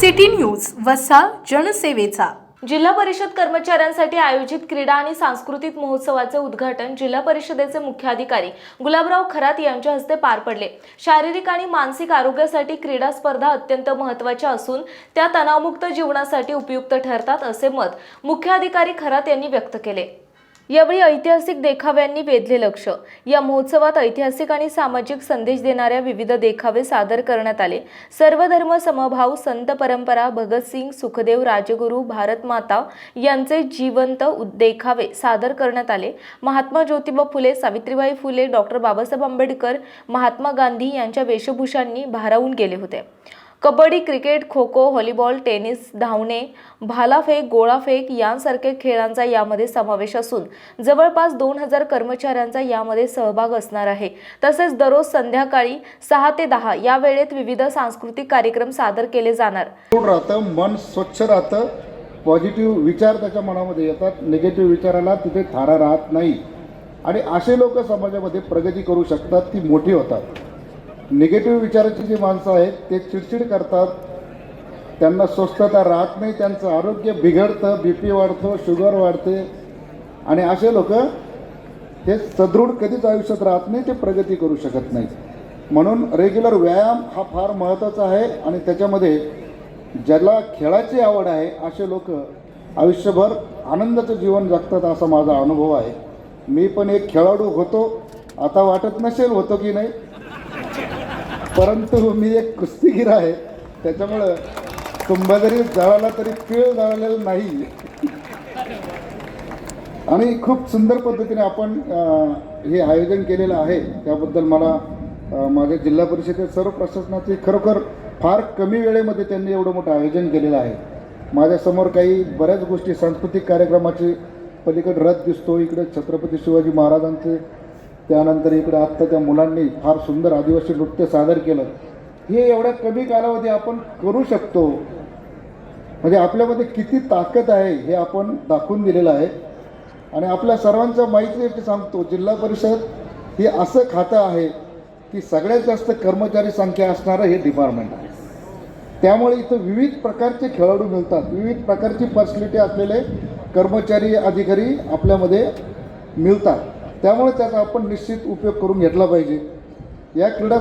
City news वसा जनसेवेचा. जिल्हा परिषद कर्मचाऱ्यांसाठी आयोजित क्रीडा आणि सांस्कृतिक महोत्सवाचे उद्घाटन जिल्हा परिषदेचे मुख्याधिकारी गुलाबराव खरात यांच्या हस्ते पार पडले. शारीरिक आणि मानसिक आरोग्यासाठी क्रीडा स्पर्धा अत्यंत महत्त्वाच्या असून त्या तणावमुक्त जीवनासाठी उपयुक्त ठरतात असे मत मुख्याधिकारी खरात यांनी व्यक्त केले. यावेळी ऐतिहासिक देखाव्यांनी वेधले लक्ष. या महोत्सवात ऐतिहासिक आणि सामाजिक संदेश देणाऱ्या विविध देखावे सादर करण्यात आले. सर्व धर्म समभाव संत परंपरा भगतसिंग सुखदेव राजगुरू भारतमाता यांचे जिवंत देखावे सादर करण्यात आले. महात्मा ज्योतिबा फुले सावित्रीबाई फुले डॉक्टर बाबासाहेब आंबेडकर महात्मा गांधी यांच्या वेशभूषांनी भारावून गेले होते. Kabaddi cricket kho kho volleyball tennis धावणे भालाफेक गोळाफेक यांसारखे खेळांचा यामध्ये समावेश असून जवळपास दोन हजार कर्मचाऱ्यांचा यामध्ये सहभाग असणार आहे. तसेच दररोज संध्याकाळी सहा ते दहा या वेळेत विविध सांस्कृतिक कार्यक्रम सादर केले जाणार. राहतं मन स्वच्छ राहतं पॉझिटिव्ह विचार त्याच्या मनामध्ये येतात निगेटिव्ह विचाराला तिथे थारा राहत नाही. आणि असे लोक समाजामध्ये प्रगती करू शकतात ती मोठी होतात. निगेटिव्ह विचाराची जी माणसं आहेत ते चिडचिड करतात. त्यांना स्वस्थता राहत नाही त्यांचं आरोग्य बिघडतं बी पी वाढतो शुगर वाढते. आणि असे लोक ते सदृढ कधीच आयुष्यात राहत नाही ते प्रगती करू शकत नाही म्हणून रेग्युलर व्यायाम हा फार महत्त्वाचा आहे आणि त्याच्यामध्ये ज्याला खेळाची आवड आहे असे लोक आयुष्यभर आनंदाचं जीवन जगतात असा माझा अनुभव आहे. मी पण एक खेळाडू होतो. आता वाटत नसेल होतो की नाही परंतु मी एक कुस्तीगीर आहे. त्याच्यामुळं कुंभ जरी जळाला तरी पिळ जळलेला नाही. आणि खूप सुंदर पद्धतीने आपण हे आयोजन केलेलं आहे. त्याबद्दल मला माझ्या जिल्हा परिषदेत सर्व प्रशासनाचे खरोखर फार कमी वेळेमध्ये त्यांनी एवढं मोठं आयोजन केलेलं आहे. माझ्यासमोर काही बऱ्याच गोष्टी सांस्कृतिक कार्यक्रमाचे पलीकडे रथ दिसतो. इकडे छत्रपती शिवाजी महाराजांचे त्यानंतर इकडे आत्ता त्या मुलांनी फार सुंदर आदिवासी नृत्य सादर केलं. हे एवढ्या कमी कालावधी आपण करू शकतो. म्हणजे आपल्यामध्ये किती ताकद आहे हे आपण दाखवून दिलेलं आहे. आणि आपल्या सर्वांचं माहिती सांगतो जिल्हा परिषद हे असं खातं आहे की सगळ्यात जास्त कर्मचारी संख्या असणारं हे डिपार्टमेंट आहे. त्यामुळे इथं विविध प्रकारचे खेळाडू मिळतात. विविध प्रकारची पर्सनॅलिटी असलेले कर्मचारी अधिकारी आपल्यामध्ये मिळतात. त्यामुळे त्याचा आपण निश्चित उपयोग करून घेतला पाहिजे. या क्रीडा